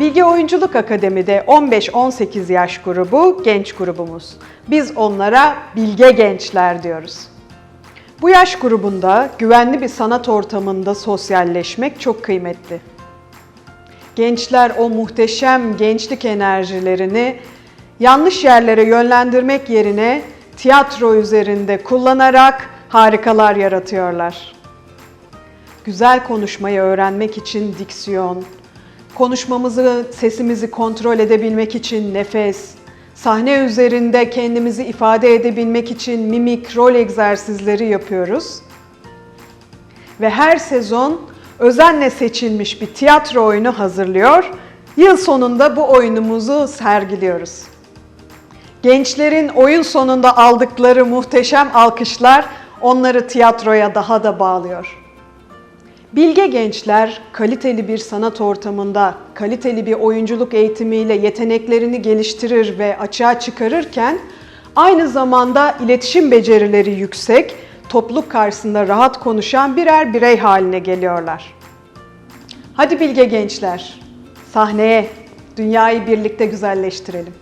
Bilgi Oyunculuk Akademi'de 15-18 yaş grubu genç grubumuz. Biz onlara bilge gençler diyoruz. Bu yaş grubunda güvenli bir sanat ortamında sosyalleşmek çok kıymetli. Gençler o muhteşem gençlik enerjilerini yanlış yerlere yönlendirmek yerine tiyatro üzerinde kullanarak harikalar yaratıyorlar. Güzel konuşmayı öğrenmek için diksiyon, konuşmamızı, sesimizi kontrol edebilmek için nefes, sahne üzerinde kendimizi ifade edebilmek için mimik, rol egzersizleri yapıyoruz. Ve her sezon özenle seçilmiş bir tiyatro oyunu hazırlıyor. Yıl sonunda bu oyunumuzu sergiliyoruz. Gençlerin oyun sonunda aldıkları muhteşem alkışlar onları tiyatroya daha da bağlıyor. Bilge gençler kaliteli bir sanat ortamında, kaliteli bir oyunculuk eğitimiyle yeteneklerini geliştirir ve açığa çıkarırken aynı zamanda iletişim becerileri yüksek, topluluk karşısında rahat konuşan birer birey haline geliyorlar. Hadi bilge gençler, sahneye, dünyayı birlikte güzelleştirelim.